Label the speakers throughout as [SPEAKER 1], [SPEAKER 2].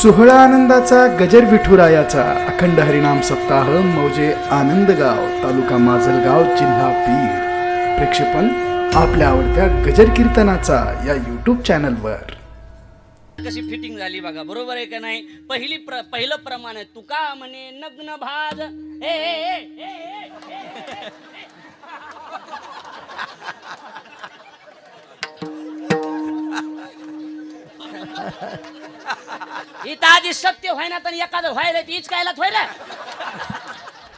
[SPEAKER 1] सोहळा आनंदाचा गजर विठुरायाचा अखंड हरिनाम सप्ताह मौजे आनंदगाव तालुका माजलगाव जिल्हा बीड प्रेक्षेपण आपल्या आवडत्या गजर कीर्तनाचा या यूट्यूब चॅनलवर
[SPEAKER 2] कशी फिटिंग झाली बघा बरोबर आहे का नाही? पहिली प्र पहिलं प्रमाण आहे तुका म्हणे नग्न भाज. ए, ए, ए, ए, ए, ए. इथं आधी सत्य व्हायना तर एखादं व्हायला तीच कायला व्हायला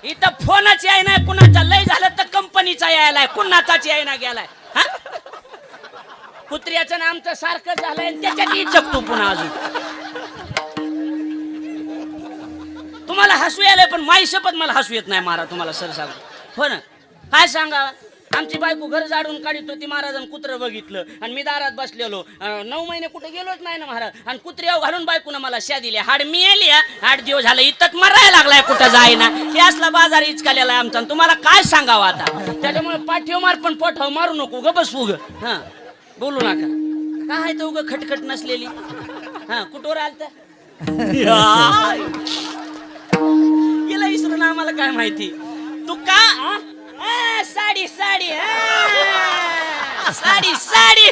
[SPEAKER 2] इथं फोनच याय ना कुणाचा लय झालं तर कंपनीचा यायलाय कुणाचाच यायना गेलाय. हा? कुत्र्याचं नामचं सारखं झालंय त्याच्यात त्याच्यात इचकतो पुन्हा अजून. तुम्हाला हसू यायलाय पण माई शपथ मला हसू येत नाही मारा तुम्हाला सर सांगतो. हो ना? काय सांगा आमची बायको घर जाडून काढित होती महाराजांनी कुत्रं बघितलं. आणि मी दारात बसलेलो. अं, नऊ महिने कुठे गेलोच नाही ना महाराज. आणि कुत्र्यावर घालून बायकोनं मला शा दिली हाड मी येली हा. आठ दिवस झालं इथंच मरायला लागलाय कुठं जाईना हे असला बाजार इचकालेला आहे आमचा. आणि तुम्हाला काय सांगावं आता? त्याच्यामुळे पाठीव मार पण पोठाव मारू नको ग बसू ग. हा. बोलू नका. काय तो उग खटखट नसलेली? हा कुठवर आलत गेला इसरून आम्हाला काय माहिती? तू का आ? साडी साडी साडी साडी.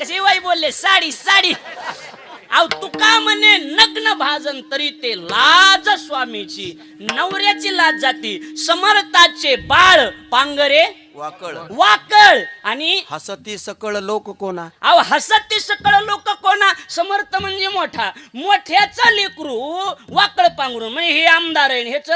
[SPEAKER 2] कशी वाई बोलले? साडी साडी. अहो तुका म्हणे नग्न भाजन तरी ते लाज स्वामीची. नवऱ्याची लाज जाती. समर्थाचे बाळ पांगरे
[SPEAKER 3] वाकळ.
[SPEAKER 2] वाकळ. आणि
[SPEAKER 3] हसती सकळ लोक कोणा?
[SPEAKER 2] अहो हसत सकळ लोक कोणा? समर्थ म्हणजे मोठा. मोठ्याचा लेकरू वाकळ पांघरून. म्हणजे हे आमदार आहे ह्याच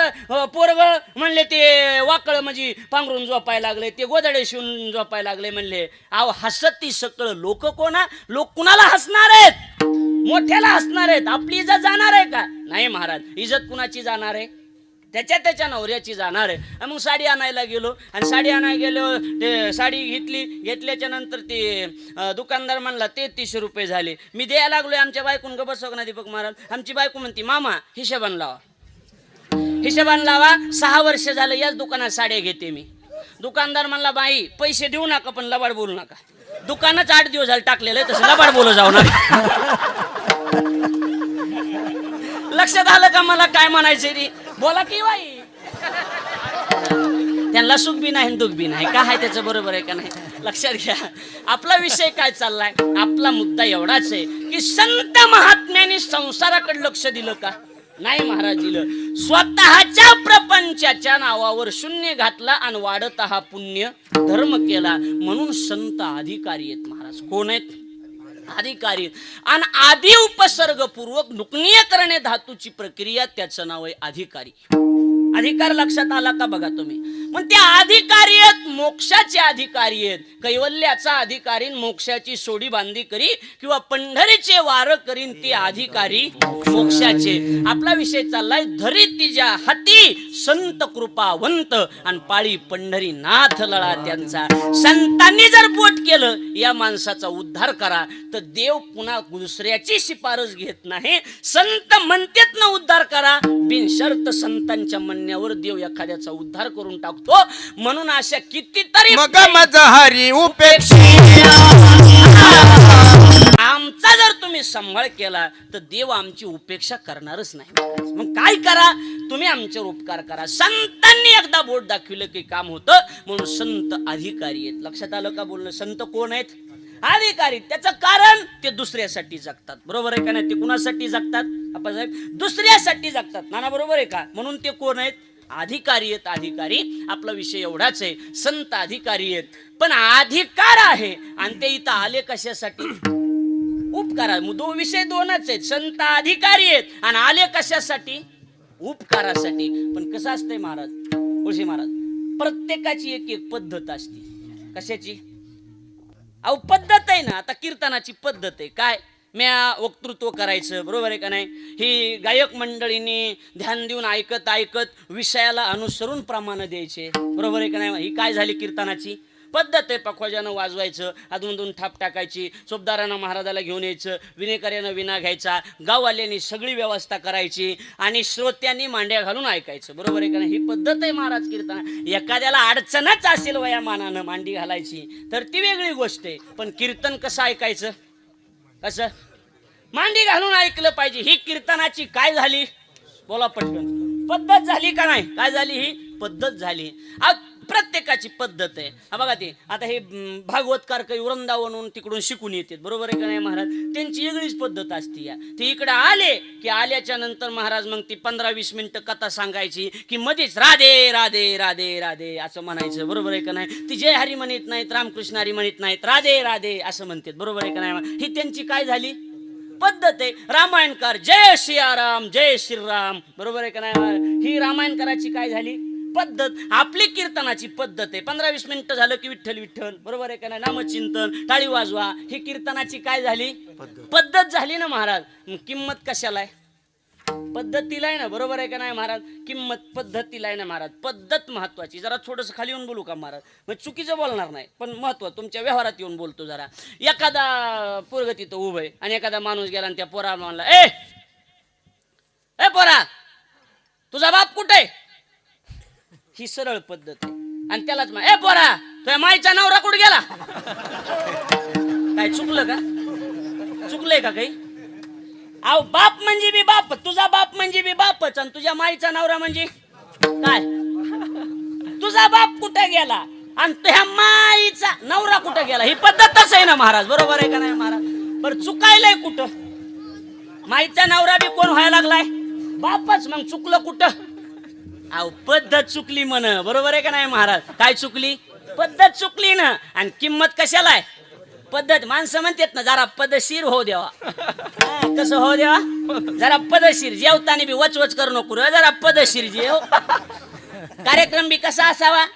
[SPEAKER 2] पोरग म्हणले ते वाकळ म्हणजे पांघरून झोपायला लागले ते गोदडे शिवून झोपायला लागले म्हणले. अहो हसत सकळ लोक कोणा? लोक कुणाला हसणार आहेत? मोठ्याला हसणार आहेत. आपली इज्जत जाणार आहे का? नाही महाराज इज्जत कुणाची जाणार आहे? त्याच्या त्याच्या नवऱ्याची जाणार आहे. आणि मग साडी आणायला गेलो. आणि साडी आणायला गेलो ते साडी घेतली. घेतल्याच्या नंतर ते दुकानदार म्हणला तेहतीसशे रुपये झाले. मी द्यायला लागलोय आमच्या बायकून. ग बसव ना दीपक महाराज? आमची बायको म्हणती मामा हिशेबान लावा. हिशेबान लावा? सहा वर्ष झालं याच दुकानात साड्या घेते मी. दुकानदार म्हणला बाई पैसे देऊ नका पण लबाड बोलू नका. दुकानच आठ दिवस झाले टाकलेलं आहे तसं लबाड बोलू जाऊ नका. लक्षात आलं का मला काय म्हणायचं रे? बोला की बाई. त्यांना सुख बी नाही दुःख बी नाही. का आहे त्याचं बरोबर आहे का नाही? लक्षात घ्या. आपला विषय काय चाललाय? आपला मुद्दा एवढाच आहे की संत महात्म्याने संसाराकडे लक्ष दिलं का? नाही महाराज दिलं. स्वतःच्या प्रपंचाच्या नावावर शून्य घातला आणि वाढत हा पुण्य धर्म केला. म्हणून संत अधिकारी आहेत महाराज. कोण आहेत? अधिकारी आहेत. आणि आधी उपसर्गपूर्वक नुकनीय करणे धातूची प्रक्रिया त्याचं नाव आहे अधिकारी अधिकार लक्षात आला का बघा तुम्ही पण ते अधिकारी आहेत मोक्षाचे अधिकारी आहेत. कैवल्याचा अधिकारी मोक्षाची सोडी बांधी करी किंवा पंढरीचे वार करीन ते अधिकारी मोक्षाचे. आपला विषय चाललाय धरी तिच्या हाती संत कृपावंत आणि पाळी पंढरी नाथ लळा त्यांचा. संतांनी जर बोट केलं या माणसाचा उद्धार करा. तर देव पुन्हा दुसऱ्याची शिफारस घेत नाही. संत म्हणतेत ना उद्धार करा. बिनशर्त संतांच्या म्हणण्यावर देव एखाद्याचा उद्धार करून टाकतो म्हणून अशा कितीतरी
[SPEAKER 3] मग हरी उपेक्षी.
[SPEAKER 2] आमचा जर तुम्ही सांभाळ केला तर देव आमची उपेक्षा करणारच नाही. मग काय करा? तुम्ही आमच्यावर उपकार करा. संतांनी एकदा बोट दाखविलं की काम होतं म्हणून संत अधिकारी आहेत. लक्षात आलं का बोलणं? संत कोण आहेत? अधिकारी. त्याचं कारण ते दुसऱ्यासाठी जगतात. बरोबर आहे का नाही? ते कुणासाठी जगतात? आपण साहेब दुसऱ्यासाठी जगतात. नाना बरोबर आहे का? म्हणून ते कोण आहेत? अधिकारी आहेत अधिकारी. आपला विषय एवढाच आहे. संत अधिकारी आहेत. पण अधिकार आहे. आणि ते इथं आले कशासाठी? उपकारा दो विषय दोनच आहेत. संत अधिकारी आहेत. आणि आले कशासाठी? उपकारासाठी. पण कसं असतंय महाराज? तुळशी महाराज प्रत्येकाची एक एक पद्धत असते. कशाची? अहो पद्धत आहे ना. आता कीर्तनाची पद्धत आहे. काय? म्या वक्तृत्व करायचं बरोबर आहे का नाही? ही गायक मंडळींनी ध्यान देऊन ऐकत ऐकत विषयाला अनुसरून प्रमाण द्यायचे बरोबर आहे का नाही? ही काय झाली कीर्तनाची? पद्धत आहे पखवाजानं वाजवायचं अधूनमधून थाप टाकायची सोबदारानं महाराजाला घेऊन यायचं विनेकऱ्यानं विना घ्यायचा गाववाल्यांनी सगळी व्यवस्था करायची आणि श्रोत्यांनी मांड्या घालून ऐकायचं बरोबर आहे का नाही? ही पद्धत आहे महाराज कीर्तन. एखाद्याला अडचणच असेल वया मानानं मांडी घालायची तर ती वेगळी गोष्ट आहे. पण कीर्तन कसं ऐकायचं? कसं? मांडी घालून ऐकलं पाहिजे. ही कीर्तनाची काय झाली? बोला पटकन पद्धत झाली का नाही? काय झाली ही? पद्धत झाली. प्रत्येकाची पद्धत आहे. हा बघा ते. आता हे भागवतकार काही वृंदावनून तिकडून शिकून येतात. बरोबर आहे का नाही महाराज? त्यांची वेगळीच पद्धत असते या. ते इकडे आले की आल्याच्यानंतर महाराज मग ती पंधरा वीस मिनिटं कथा सांगायची की मध्येच राधे राधे राधे राधे असं म्हणायचं. बरोबर आहे का नाही? ती जय हरी म्हणत नाहीत रामकृष्ण हरी म्हणत नाहीत राधे राधे असं म्हणतात. बरोबर आहे का नाही? ही त्यांची काय झाली? पद्धत आहे. रामायणकार जय सियाराम जय श्रीराम. बरोबर आहे का नाही ही रामायणकाराची काय झाली? पद्धत. आपली कीर्तनाची पद्धत आहे. पंधरा वीस मिनिटं झालं की विठ्ठल विठ्ठल. बरोबर आहे का नाही? नामचिंतन टाळी वाजवा. ही कीर्तनाची काय झाली? पद्धत. झाली ना महाराज? किंमत कशाला आहे? पद्धतीला आहे ना बरोबर आहे का नाही महाराज? किंमत पद्धतीला आहे ना महाराज? पद्धत महत्वाची. जरा थोडंसं खाली येऊन बोलू का महाराज? मग चुकीचं बोलणार नाही पण महत्त्व तुमच्या व्यवहारात येऊन बोलतो जरा. एखादा पोरग तिथं उभं आहे आणि एखादा माणूस गेला आणि त्या पोरा म्हणला ए ए पोरा तुझा बाप कुठे आहे? ही सरळ पद्धत आहे. आणि त्यालाच ए पोरा तुझ्या माईचा नवरा कुठे गेला? काय चुकलं का? चुकलंय का काही? अहो बाप म्हणजे बी बाप तुझा बाप म्हणजे बी बापच आणि तुझ्या माईचा नवरा म्हणजे काय? तुझा बाप कुठे गेला? आणि तुझ्या माईचा नवरा कुठे गेला? ही पद्धतच आहे ना महाराज बरोबर आहे का नाही महाराज? बरं चुकायलंय कुठं? माईचा नवरा बी कोण व्हायला लागलाय? बापच मग चुकलं कुठं? अहो पद्धत चुकली म्हण बरोबर आहे का नाही महाराज? काय चुकली? पद्धत चुकली ना आणि किंमत कशाला आहे? पद्धत माणसं म्हणतात ना जरा पदशीर हो देवा. हा, कसं हो देवा. जरा पदशीर जेवताना बी वचवच करू नको रे जरा पदशीर जेव. कार्यक्रम बी कसा असावा?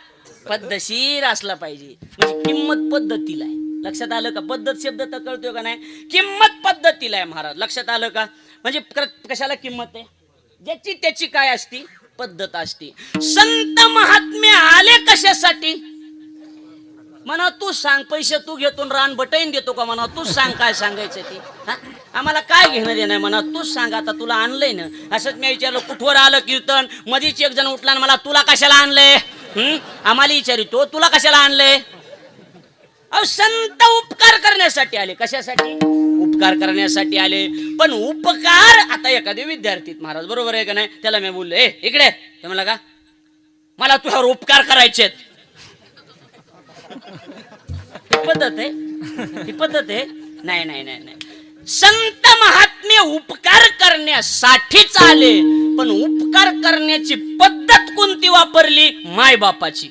[SPEAKER 2] पद्धतशीर असला पाहिजे. म्हणजे किंमत पद्धतीला आहे. लक्षात आलं का? पद्धत शब्द तर कळतोय का नाही? किंमत पद्धतीला आहे महाराज. लक्षात आलं का? म्हणजे क- कशाला किंमत आहे? ज्याची त्याची काय असती? पद्धत असती. संत महात्मे आले कशासाठी? म्हणा तू सांग पैसे तू घेतो रान बटाईन देतो का म्हणा तूच सांग काय सांगायचं ते हा? आम्हाला काय घेणं देणं आहे म्हणा तूच सांग आता तुला आणलंय ना. असंच मी विचारलं कुठवर आलं कीर्तन? मधीच एक जण उठला आणि मला तुला कशाला आणलंय? आम्हाला आम्हाला विचारितो तुला कशाला आणलंय? अहो संत उपकार करण्यासाठी आले. कशासाठी? उपकार करण्यासाठी आले. पण उपकार आता एखादे विद्यार्थी महाराज बरोबर आहे का नाही? त्याला मी बोललो ए इकडे म्हणला का? मला तुझ्यावर उपकार करायचे ही पद्धत आहे. ही पद्धत आहे. नाही नाही नाही नाही. संत महात्मे उपकार करण्यासाठीच आले. पण उपकार करण्याची पद्धत कोणती वापरली? माय बापाची.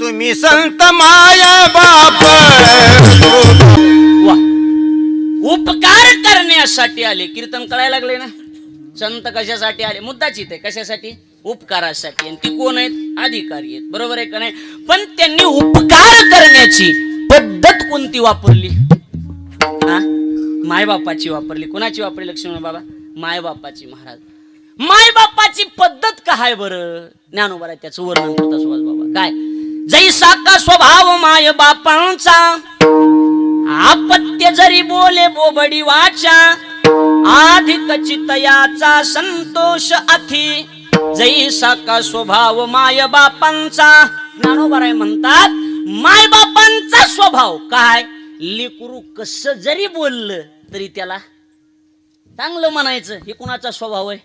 [SPEAKER 3] तुम्ही संत माया बाप.
[SPEAKER 2] वा. उपकार करण्यासाठी आले. कीर्तन कळायला लागले ना? संत कशासाठी आले? मुद्दाच इथे कशासाठी? उपकारासाठी. आणि ती कोण आहेत? अधिकारी आहेत. बरोबर आहे का नाही? पण त्यांनी उपकार करण्याची पद्धत कोणती वापरली? हा? मायबापाची वापरली. कोणाची वापरली लक्ष्मण बाबा? मायबापाची महाराज. मायबापाची पद्धत काय बरं? ज्ञानोबा आहे त्याचं वर्णन करता सुभाष बाबा. काय? जैसा का स्वभाव माय बापांचा आपत्य जरी बोले बोबडी वाचा अधिक चितयाचा संतोष अथी. जैसा का स्वभाव माय बापांचा. ज्ञानोबराय म्हणतात माय बापांचा स्वभाव काय? लेकरू कस जरी बोललं तरी त्याला चांगलं म्हणायचं हे कुणाचा स्वभाव आहे?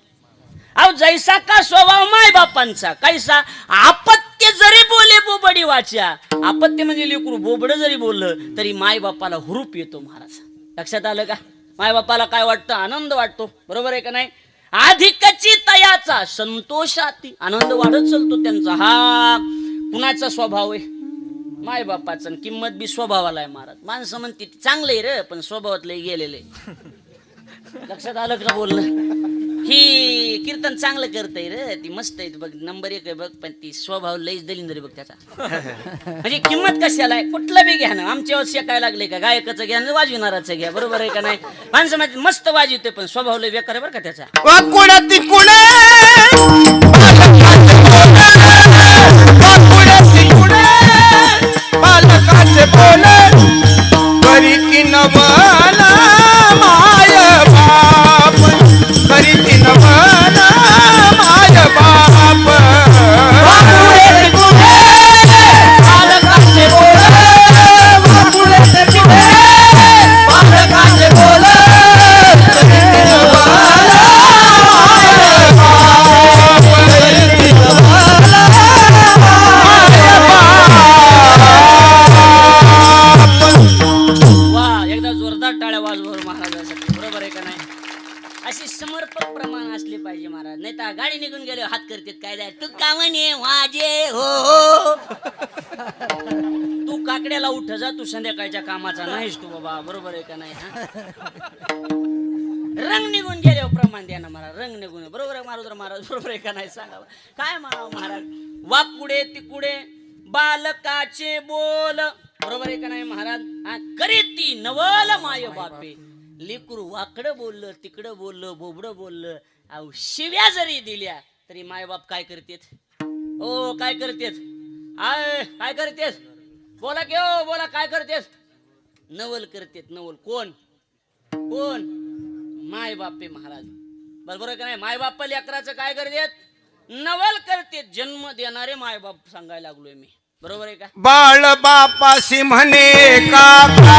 [SPEAKER 2] अहो जैसा का स्वभाव माय बापांचा? कैसा? आपत्य जरी बोले बोबडी वाच्या आपत्य म्हणजे लेकरू बोबड जरी बोललं तरी माय बापाला हुरूप येतो महाराज. लक्षात आलं का? माय बापाला काय वाटतं? आनंद वाटतो. बरोबर आहे का नाही? अधिकची तयाचा संतोषाती. आनंद वाढत चालतो त्यांचा. हा कुणाचा स्वभाव आहे? माय बापाचा आणि किंमत बी स्वभावाला आहे महाराज. माणसं म्हणते चांगलं आहे रे पण स्वभावात लय लक्षात आलं का बोलणं? ही कीर्तन चांगलं करतय रे. ती मस्त आहे. बघ नंबर एक आहे बघ पण ती स्वभाव लईच दलिंदरी बघ त्याचा. म्हणजे किंमत कशाला आहे? कुठलं बी घ्या ना. आमच्या वर्षी काय लागले का? गायकाचं घ्या आणि वाजविणाराचं घ्या. बरोबर आहे का नाही? माणसं म्हणजे मस्त वाजवते पण स्वभाव लय बेकार आहे बरं का त्याचा.
[SPEAKER 3] वाकुड तिकुड वाकुड बालकाचे बोल.
[SPEAKER 2] संध्याकाळच्या कामाचा नाहीस तू बाबा. बरोबर आहे का नाही रंग निघून गेले हो, प्रमाण द्या ना महाराज रंग निघून बरोबर आहे महाराज महाराज? बरोबर आहे का नाही? सांगा काय म्हणावं महाराज? वाकुडे तिकुडे बालकाचे बोल. बरोबर आहे का नाही महाराज? हा करीती नवल माय बापे. लेकरू वाकडं बोललं तिकडं बोललं बोबडं बोललं. अहो शिव्या जरी दिल्या तरी मायबाप काय करतेत? ओ काय करतेत? आय काय करतेस बोला की हो बोला काय करतेस? नवल करतेत नवल. कोण? कोण? माय बापे महाराज. बरोबर का नाही? माय बाप्पा लेकराचं काय करतेत? नवल करतेत. जन्म देणारे माय बाप सांगायला लागलोय मी. बरोबर आहे का?
[SPEAKER 3] बाळ बापाशी म्हणे काका.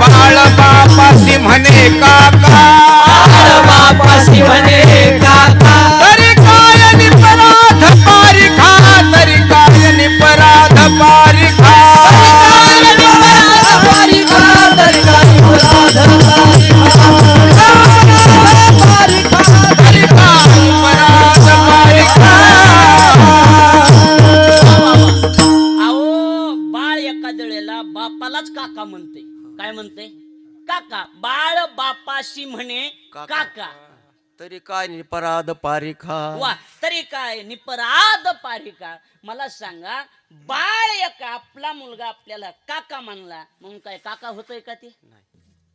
[SPEAKER 3] बाळ बापाशी म्हणे काका. तरी
[SPEAKER 2] बापाशी म्हणे काका.
[SPEAKER 4] तरी काय निपराध पारिखा?
[SPEAKER 2] वा तरी काय निपराध पारिका मला सांगा बाळ एक आपला मुलगा आपल्याला काका म्हणला म्हणून काय काका होतोय का ते?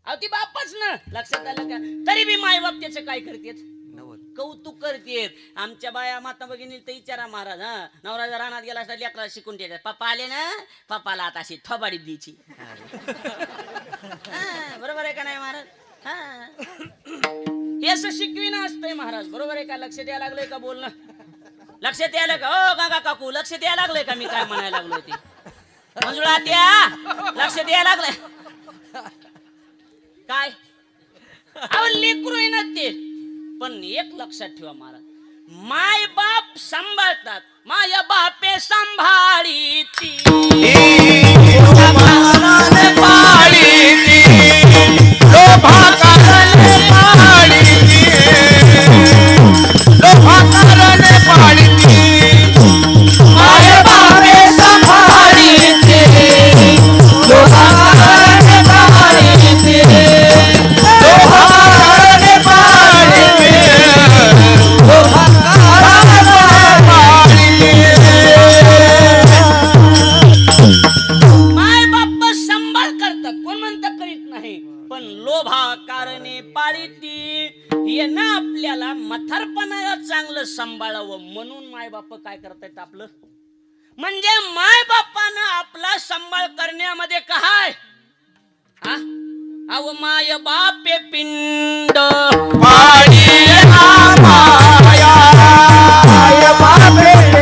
[SPEAKER 2] अहो ती बापच ना. लक्षात आलं का? तरी बी माय बाप त्याचं काय करतेत?
[SPEAKER 4] नवल.
[SPEAKER 2] कौतुक करतेत. आमच्या बाया माता भगिनी तर विचारा महाराज हा. नवराजा रानात गेला असता लेकराला शिकून द्यायचा पप्पा आले ना पप्पाला आता अशी थोबाडीत द्यायची. बरोबर आहे का नाही महाराज? हा. हे असं शिकविणं असतंय महाराज. बरोबर आहे का? लक्ष द्यायला लागलंय का बोलणं? लक्ष द्यायला का ओ काका? काकू लक्ष द्यायला लागलंय का मी काय म्हणायला लागलोय ते? मंजुळा द्या लक्ष द्यायला लागलंय. काय? अहो लेकरू आहे ना ते. पण एक लक्षात ठेवा महाराज. माय बाप सांभाळतात. माय बापे सांभाळी ती पाळी लोकांना पाळी कारणे येणं आपल्याला मथारपणाला चांगलं सांभाळावं. म्हणून माय बाप काय करतायत आपलं? म्हणजे माय बापानं आपला सांभाळ करण्यामध्ये काय? अव माय बापे पिंड. रे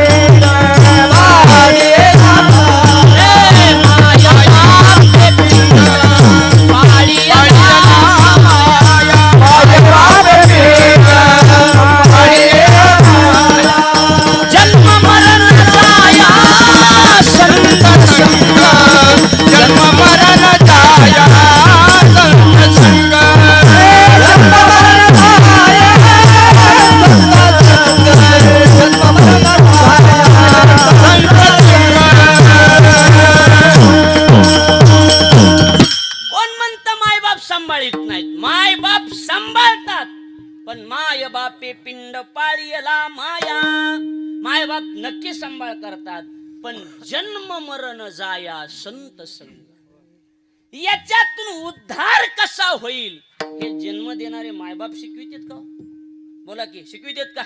[SPEAKER 2] समजा याच्यातून उद्धार कसा होईल? हे जन्म देणारे मायबाप शिकवितेत का? बोला की शिकवितेत का?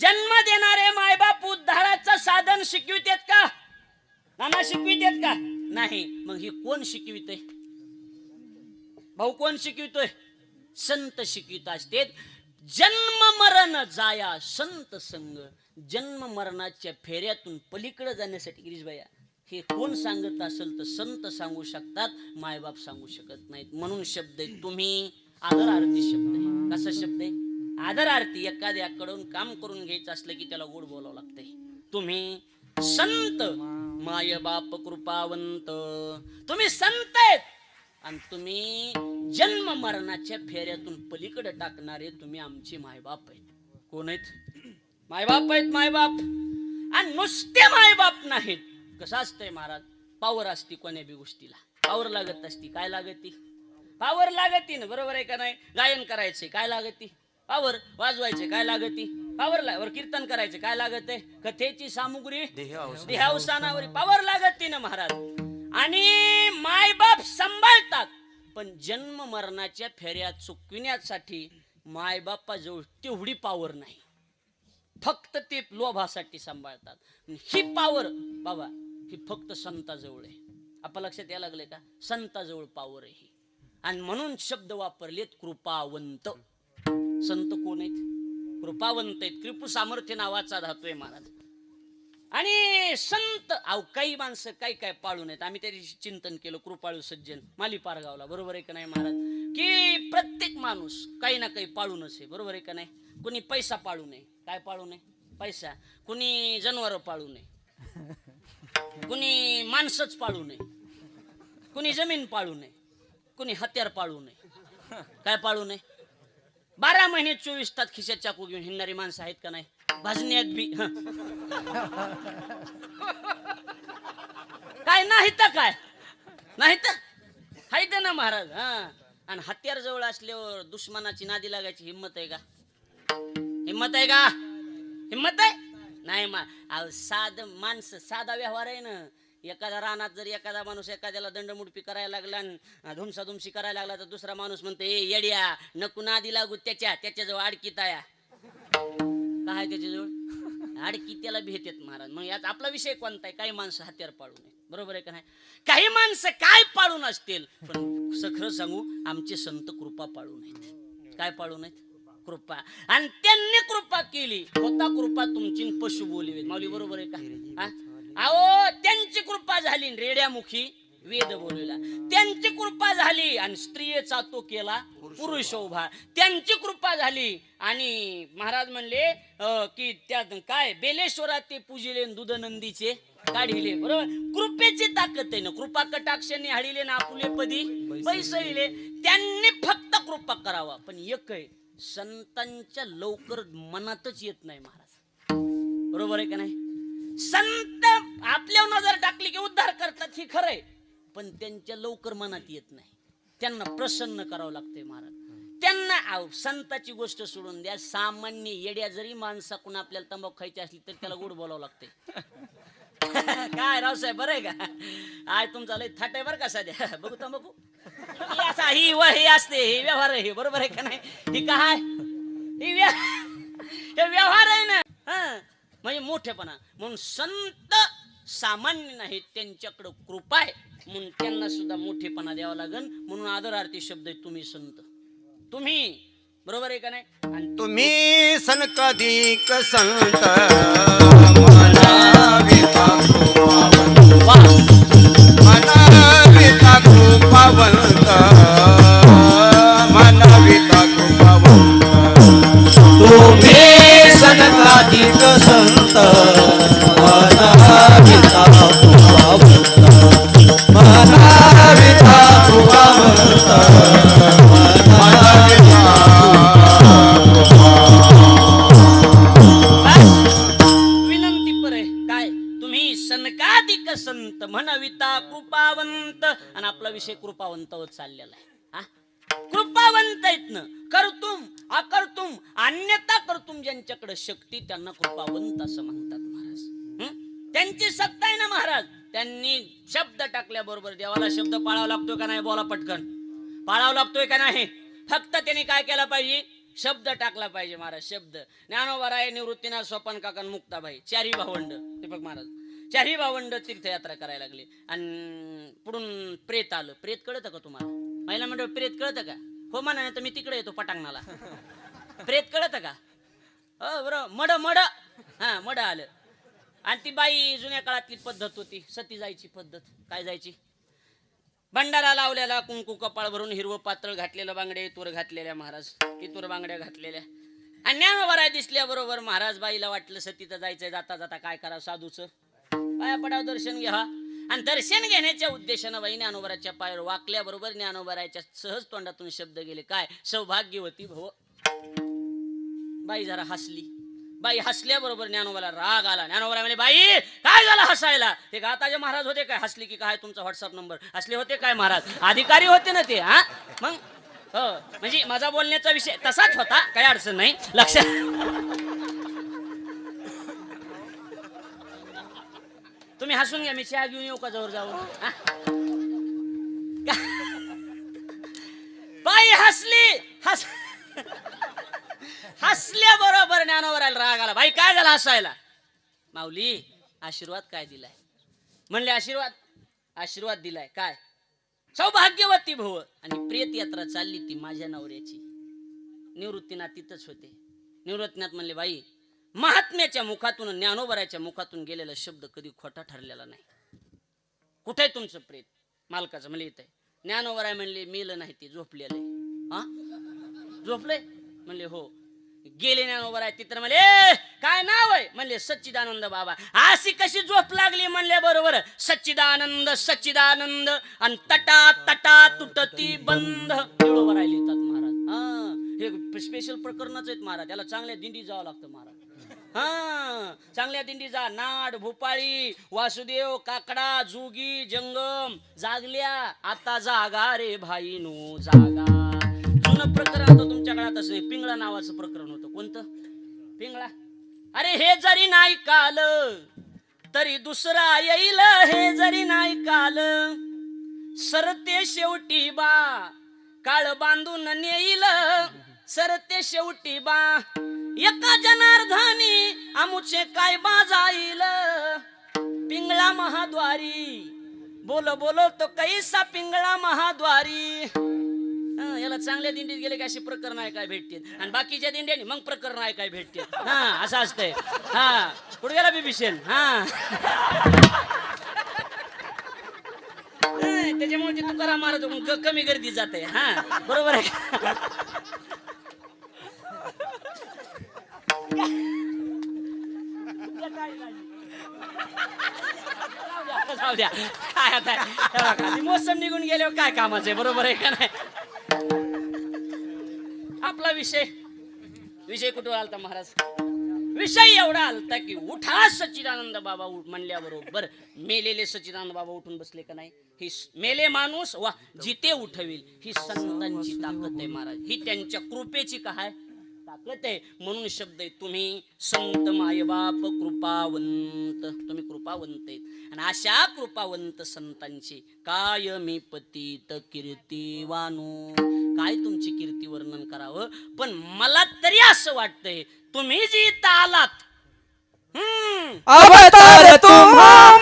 [SPEAKER 2] जन्म देणारे मायबाप उद्धाराचं साधन शिकवितेत का? नाना शिकवितेत का? नाही. मग ही कोण शिकवितय? भाऊ कोण शिकवितोय? संत शिकवित असते जन्म मरण जाया संत संग. जन्म मरणाच्या फेऱ्यातून पलीकडे जाण्यासाठी गिरीशबाया हे कोण सांगत असेल तर संत सांगू शकतात मायबाप सांगू शकत नाहीत. म्हणून शब्द आहे तुम्ही आदर आरती शब्द आहे. कसा शब्द आहे? आदर आरती एखाद्याकडून काम करून घ्यायचं असलं की त्याला गोड बोलावं लागतंय. तुम्ही संत माय बाप कृपावंत. तुम्ही संत आहेत. आणि तुम्ही जन्म मरणाच्या फेऱ्यातून पलीकडे टाकणारे तुम्ही आमचे मायबाप आहेत. कोण आहेत? मायबाप आहेत मायबाप. आणि नुसते मायबाप नाहीत. कसं असतंय महाराज? पावर असती कोण्या बी गोष्टीला. पावर लागत असती काय लागती? पावर लागती ना बरोबर आहे का नाही? गायन करायचे काय लागती? पावर वाजवायचे काय लागती? पावर ला वर कीर्तन करायचे काय लागत आहे कथेची सामुग्री देहावसानावर. पावर लागती ना महाराज. आणि मायबाप सांभाळतात. पण जन्म मरणाच्या फेऱ्या चुकविण्यासाठी मायबापाजवळ तेवढी पावर नाही. फक्त ते लोभासाठी सांभाळतात. ही पावर बाबा ही फक्त संताजवळ आहे. आपण लक्षात यायला लागले का? संताजवळ पावर आहे ही. आणि म्हणून शब्द वापरलेत कृपावंत. संत कोण आहेत? कृपावंत आहेत. कृपू सामर्थ्य नावाचा धातू आहे महाराज. आणि संत अव काही माणसं काही काय पाळून आहेत? आम्ही त्या दिवशी चिंतन केलं कृपाळू सज्जन माली पारगावला बरोबर आहे का नाही महाराज? की प्रत्येक माणूस काही ना काही पाळूनच आहे. बरोबर आहे का नाही? कुणी पैसा पाळू नये. काय पाळू नये? पैसा. कुणी जनावर पाळू नये. कुणी माणसंच पाळू नये. कुणी जमीन पाळू नये. कुणी हत्यार पाळू नये. काय पाळू नये? बारा महिने चोवीस तास खिशात चाकू घेऊन हिंडणारी माणसं आहेत का नाही? भाजण्यात बी. काय नाही तर काय? नाही तर? हायत ना महाराज हा. आणि हत्यार जवळ असल्यावर दुश्मनाची नादी लागायची हिंमत आहे का? हिंमत आहे का? हिंमत आहे? नाही मा अहो, साध माणसं साधा व्यवहार आहे ना. एखादा रानात जर एखादा माणूस एखाद्याला दंडमुडपी करायला लागला आणि धुमसाधुमशी करायला लागला तर दुसरा माणूस म्हणतो ए येड्या नको नादी लागू त्याच्या त्याच्याजवळ अडकी ताया. काय त्याच्याजवळ? आडकी त्याला भेटेत महाराज. मग यात आपला विषय कोणता आहे? काही माणसं हत्यार पाळू नये. बरोबर आहे का नाही? काही माणसं काय पाळून असतील? पण सखरं सांगू आमचे संत कृपा पाळू नयेत. काय पाळू नयेत? कृपा. आणि त्यांनी कृपा केली. होता कृपा तुमची पशु बोली माऊली बरोबर आहे का? अहो त्यांची कृपा झाली रेड्यामुखी वेद बोलविला त्यांची कृपा झाली आणि स्त्रियेचा तो केला पुरुष उभा. त्यांची कृपा झाली आणि महाराज म्हणले की त्यात काय? बेलेश्वरात ते पूजिले दुधनंदीचे काढिले. बरोबर? कृपेची ताकद आहे ना. कृपा कटाक्षाने हाडिले ना आपुले पदी बैसविले त्यांनी फक्त कृपा करावा. पण एक आहे संतांच्या लवकर मनातच येत नाही महाराज. बरोबर आहे का नाही? संत आपल्या नजर टाकली की उद्धार करतात हे खरंय पण त्यांच्या लवकर मनात येत नाही. त्यांना प्रसन्न करावं लागतंय महाराज. त्यांना अहो, संताची गोष्ट सोडून द्या. सामान्य येड्या जरी माणसाकडून आपल्याला तंबाखू खायची असली तरी त्याला गोड बोलावं लागतंय. काय रावसाहेब बरं आहे का? आय तुमचा लय थाट आहे बरं का सध्या? बघू तंबाखू. ही असा ही व हे असते हे व्यवहार आहे हे बरोबर आहे का नाही? ही काय ही व्य- हे व्यवहार आहे ना? हा. म्हणजे मोठेपणा. म्हणून संत सामान्य नाहीत त्यांच्याकडं कृपा आहे. म्हणून त्यांना सुद्धा मोठेपणा द्यावा लागन. म्हणून आदरार्थी शब्द आहे तुम्ही संत. तुम्ही. बरोबर आहे का नाही? आणि
[SPEAKER 4] तुम्ही सनकाधिक संत
[SPEAKER 2] वा
[SPEAKER 4] कृपावंत मनाविता कृपावंत
[SPEAKER 3] तुम्ही सनकाधिक संत कृपावंत
[SPEAKER 2] होत चाललेला आहे. कृपावंत आहेत ना. करतुम अकर्तुम अन्यता करतुम ज्यांच्याकडे शक्ती त्यांना कृपावंत असं म्हणतात महाराज. त्यांची सत्ता आहे ना महाराज. त्यांनी शब्द टाकल्याबरोबर देवाला शब्द पाळावा लागतोय का नाही बोला पटकन. पाळावा लागतोय का नाही? फक्त त्यांनी काय केला पाहिजे? शब्द टाकला पाहिजे महाराज शब्द. ज्ञानोबराय निवृत्तीनाथ स्वपन काकन मुक्ताबाई चारी भावंड. दीपक महाराज. चारही भावंड तीर्थयात्रा करायला लागले. आणि पुढून प्रेत आलं. प्रेत कळतं का तुम्हाला? महिला मंडळ प्रेत कळतं का? हो म्हणा नाही तर मी तिकडे येतो पटांगणाला. प्रेत कळतं का? हो बरोबर मड मड. हा मड आलं. आणि ती बाई जुन्या काळातली पद्धत होती. सती जायची पद्धत. काय जायची? भंडारा लावलेला कुंकू कपाळ भरून हिरवं पातळ घातलेलं बांगडे तूर घातलेल्या महाराज. इतूर बांगड्या घातलेल्या. आणि ज्ञानोबराय दिसल्याबरोबर महाराज बाईला वाटलं सतीचं जायचंय. जाता जाता काय करावं साधूचं? पाया पडाव दर्शन घ्या. आणि दर्शन घेण्याच्या उद्देशानं बाई ज्ञानोबराच्या पायावर वाकल्याबरोबर ज्ञानोबराच्या सहज तोंडातून शब्द गेले. काय? सौभाग्यवती भव. बाई जरा हसली. बाई हसल्याबरोबर ज्ञानोबाला राग आला. ज्ञानोबरा म्हणजे बाई काय झालं हसायला? ते गाताचे महाराज होते काय? हसले की काय तुमचा व्हॉट्सअप नंबर हसले होते काय महाराज? अधिकारी होते ना ते हा? मग हो. म्हणजे माझा बोलण्याचा विषय तसाच होता काही अडचण नाही. लक्षात तुम्ही हसून घ्या मी चहा घेऊन येऊ का जवळ जाऊन? बाई हसली! हस हसल्या बरोबर ज्ञानोबराला राग आला. बाई काय झालं हसायला? माऊली आशीर्वाद काय दिलाय? म्हणले आशीर्वाद आशीर्वाद दिलाय. काय? सौभाग्यवती भव. आणि प्रेत यात्रा चालली ती माझ्या नवऱ्याची. निवृत्तीनाथ तिथंच होते. निवृत्तीनाथ म्हणले बाई महात्म्याच्या मुखातून ज्ञानोबराच्या मुखातून गेलेला शब्द कधी खोटा ठरलेला नाही. कुठे आहे तुमचं प्रेत? मालकाचं म्हणले इथे. ज्ञानोबराय म्हणले मेलं नाही ते झोपलेलं आहे. हा? म्हणले हो. गेले ज्ञानोबर आहे तिथं म्हणले काय नाव आहे? म्हणले सच्चिदानंद बाबा. अशी कशी झोप लागली म्हणले बरोबर. सच्चिदानंद सच्चिदानंद आणि तटा तटा तुटती बंद. एवढं आहे लिहितात महाराज. हा हे स्पेशल प्रकरणच आहेत महाराज. याला चांगल्या दिंडी जावं लागतं महाराज. हा. चांगल्या दिंडी जा नाड भोपाळी वासुदेव काकडा जुगी जंगम जागल्या आता जागा रे भाई नो जागा. जुनं प्रकरण होतं तुमच्या काळात असं पिंगळा नावाचं प्रकरण होतं. कोणतं? पिंगळा? अरे हे जरी नाही काल तरी दुसरा येईल हे जरी नाही काल. सरते शेवटी बा काळ बांधून नेईल. सरते शेवटी बा एका जनार्धानी आमुचे काय बाजाईल पिंगळा महाद्वारी बोलो बोलो तो कैसा पिंगळा महाद्वारी? याला चांगल्या दिंडीत गेले की अशी प्रकरण आहे काय भेटतील? आणि बाकीच्या दिंड्याने मग प्रकरण आहे काय भेटतील? हा असं असतंय. हा कुठे गेला बिभीषण हा. त्याच्यामुळे तुकाराम महाराज कमी गर्दी जाते. हा बरोबर आहे का? जाऊ द्या काय आता? मोसम निघून गेल्यावर काय कामाचं आहे? बरोबर आहे का नाही? आपला विषय. विषय कुठं आलता महाराज? विषय एवढा आलता की उठा सच्चिदानंद बाबा उठ म्हणल्याबरोबर. मेलेले सच्चिदानंद बाबा उठून बसले का नाही? ही मेले माणूस वा जिते उठवेल ही संतांची ताकद आहे महाराज. ही त्यांच्या कृपेची काय आहे. म्हणून शब्द आहे तुम्ही संत मायबाप कृपावंत. तुम्ही कृपावंत आहेत. आणि अशा कृपावंत संतांची काय मी पतित कीर्तिवानो काय तुमची कीर्ती वर्णन करावं? पण मला तरी असं वाटतंय तुम्ही जी इथं आलात हम्म
[SPEAKER 3] अवतार तुम्हा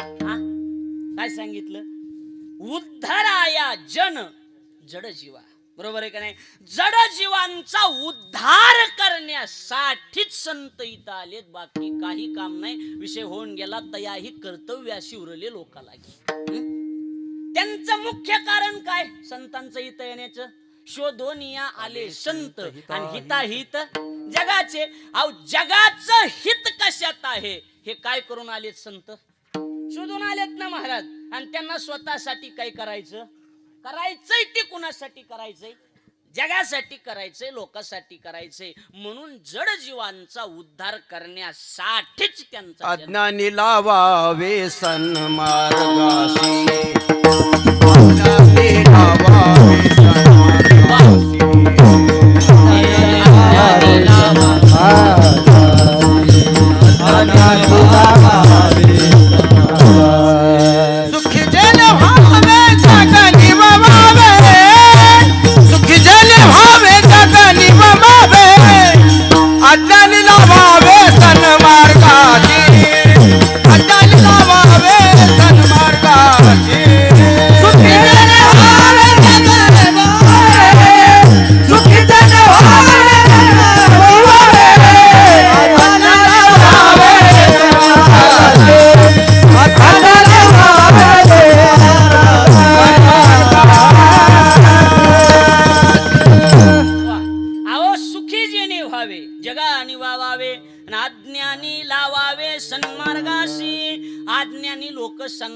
[SPEAKER 2] हा? काय सांगितलं? उद्धाराया जन जड जीवा बरोबर आहे का नाही? जड जीवांचा उद्धार करण्यासाठीच संत इथं आलेत. बाकी काही काम नाही. विषय होऊन गेला तयाही कर्तव्याशी उरले लोकाला त्यांचं मुख्य कारण काय? संतांचं इथं येण्याचं? शोधून या आले संत आणि हिताहित. जगाचे अहो जगाचं हित कशात आहे? हे काय करून आलेत संत? शोधून आलेत ना महाराज. आणि त्यांना स्वतःसाठी काय करायचं? करायचंय ते कुणासाठी करायचंय? जगासाठी करायचंय लोकांसाठी करायचंय. म्हणून जड जीवांचा उद्धार करण्यासाठीच त्यांचा जन्म.
[SPEAKER 4] अज्ञानी लावावे सन्मार्गासी
[SPEAKER 2] लावा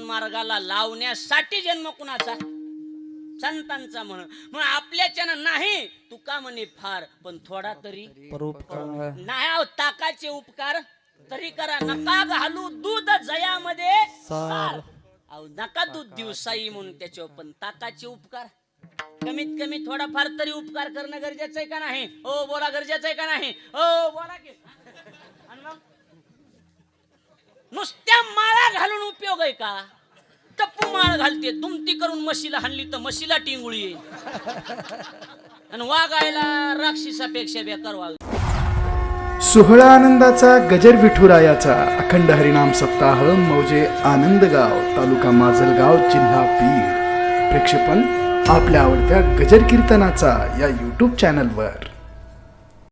[SPEAKER 2] सन्मार्गाला लावण्यासाठी जन्म कुणाचा? संतांचा म्हण मग आपल्याच्यानं नाही तुका म्हणे फार. पण थोडा तरी. नाही ताकाचे उपकार. तरी करा. नका घालू दूध जयामध्ये सार. अहो नका दूध दिवसाई म्हणून त्याच्यावर. पण ताकाचे उपकार. कमीत कमी थोडाफार तरी उपकार करणं गरजेचं आहे का नाही? हो बोला गरजेचं आहे का नाही? हो बोला की. नुसत्या माळा घालून उपयोग आहे का? टप्पू माळ घालते दुमती करून म्हशीला हाणली तर म्हशीला टिंगुळी येईल. आणि वागायला राक्षसापेक्षा बेकार वाग
[SPEAKER 1] सोहळा आनंदाचा गजर विठुरायाचा अखंड हरिनाम सप्ताह मौजे आनंदगाव तालुका माजलगाव जिल्हा बीड प्रेक्षेपण आपल्या आवडत्या गजर कीर्तनाचा या यूट्यूब चॅनलवर